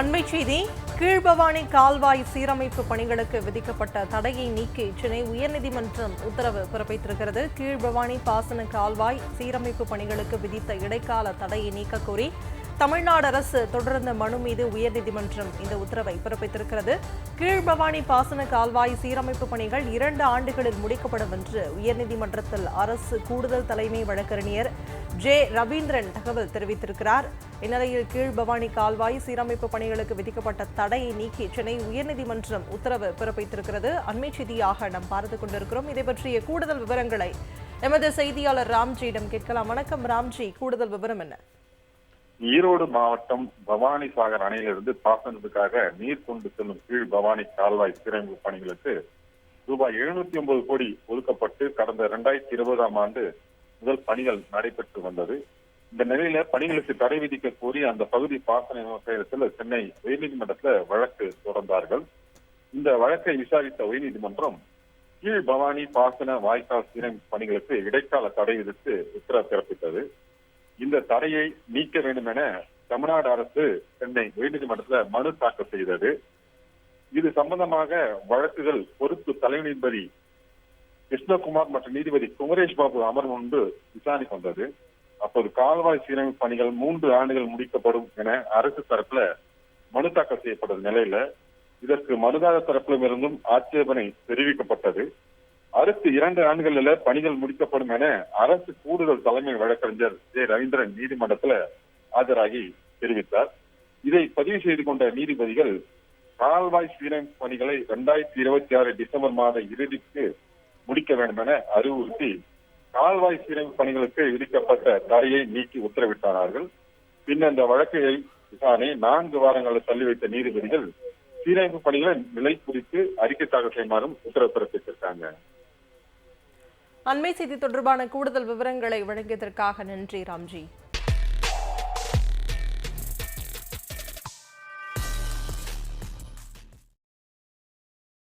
அண்மை செய்தி கீழ்பவானி கால்வாய் சீரமைப்பு பணிகளுக்கு விதிக்கப்பட்ட தடையை நீக்கி சென்னை உயர்நீதிமன்றம் உத்தரவு பிறப்பித்திருக்கிறது. கீழ்பவானி பாசன கால்வாய் சீரமைப்பு பணிகளுக்கு விதித்த இடைக்கால தடையை நீக்க கோரி தமிழ்நாடு அரசு தொடர்ந்த மனு மீது உயர்நீதிமன்றம் இந்த உத்தரவை பிறப்பித்திருக்கிறது. கீழ்பவானி பாசன கால்வாய் சீரமைப்பு பணிகள் இரண்டு ஆண்டுகளில் முடிக்கப்படும் என்று உயர்நீதிமன்றத்தில் அரசு கூடுதல் தலைமை வழக்கறிஞர் ஜே ரவீந்திரன் தகவல் தெரிவித்திருக்கிறார். இந்நிலையில் கீழ் பவானி கால்வாய் சீரமைப்பு பணிகளுக்கு விதிக்கப்பட்ட தடையை நீக்கி சென்னை உயர்நீதிமன்றம் உத்தரவு பிறப்பித்திருக்கிறது. அண்மை செய்தியாக நாம் பார்த்து கொண்டிருக்கிறோம். இதை பற்றிய கூடுதல் விவரங்களை எமது செய்தியாளர் ராம்ஜியிடம் கேட்கலாம். வணக்கம் ராம்ஜி கூடுதல் விவரம் என்ன? ஈரோடு மாவட்டம் பவானி சாகர் அணையிலிருந்து பாசனத்துக்காக நீர் கொண்டு செல்லும் கீழ் பவானி கால்வாய் சீரமைப்பு பணிகளுக்கு ரூபாய் எழுநூத்தி ஒன்பது கோடி ஒதுக்கப்பட்டு கடந்த இரண்டாயிரத்தி இருபதாம் ஆண்டு முதல் பணிகள் நடைபெற்று வந்தது. இந்த நிலையில பணிகளுக்கு தடை விதிக்க கோரி அந்த பகுதி பாசன விவசாயத்தில் சென்னை உயர்நீதிமன்றத்துல வழக்கு தொடர்ந்தார்கள். இந்த வழக்கை விசாரித்த உயர்நீதிமன்றம் கீழ் பவானி பாசன வாய்க்கால் சீரமைப்பு பணிகளுக்கு இடைக்கால தடை விதித்து உத்தரவு பிறப்பித்தது. இந்த தடையை நீக்க வேண்டும் என தமிழ்நாடு அரசு சென்னை உயர்நீதிமன்றத்தில் மனு தாக்கல் செய்தது. இது சம்பந்தமாக வழக்குகள் பொறுப்பு தலைமை நீதிபதி கிருஷ்ணகுமார் மற்றும் நீதிபதி குமரேஷ் பாபு அமர்வு முன்பு விசாரணைக்கு வந்தது. அப்போது கால்வாய் சீரமைப்பு பணிகள் மூன்று ஆண்டுகள் முடிக்கப்படும் என அரசு தரப்புல மனு தாக்கல் செய்யப்பட்ட நிலையில இதற்கு மனுதாரர் தரப்பிலும் இருந்தும் ஆட்சேபனை தெரிவிக்கப்பட்டது. அடுத்து இரண்டு ஆண்டுகளில் பணிகள் முடிக்கப்படும் என அரசு கூடுதல் தலைமை வழக்கறிஞர் ஜே ரவீந்திரன் நீதிமன்றத்துல ஆஜராகி தெரிவித்தார். இதை பதிவு செய்து கொண்ட நீதிபதிகள் கால்வாய் சீரமைப்பு பணிகளை இரண்டாயிரத்தி இருபத்தி ஆறு டிசம்பர் மாத இறுதிக்கு முடிக்க வேண்டும் என அறிவுறுத்தி கால்வாய் சீரமைப்பு பணிகளுக்கு விதிக்கப்பட்ட தடையை நீக்கி உத்தரவிட்டார்கள். பின்னர் இந்த வழக்கை விசாரணை நான்கு வாரங்களில் தள்ளி வைத்த நீதிபதிகள் சீரமைப்பு பணிகளின் நிலை குறித்து அறிக்கை தாக்கல் செய்யுமாறும் உத்தரவு பிறப்பித்திருக்காங்க அண்மை செய்தி தொடர்பான கூடுதல் விவரங்களை வழங்கியதற்காக நன்றி ராம்ஜி.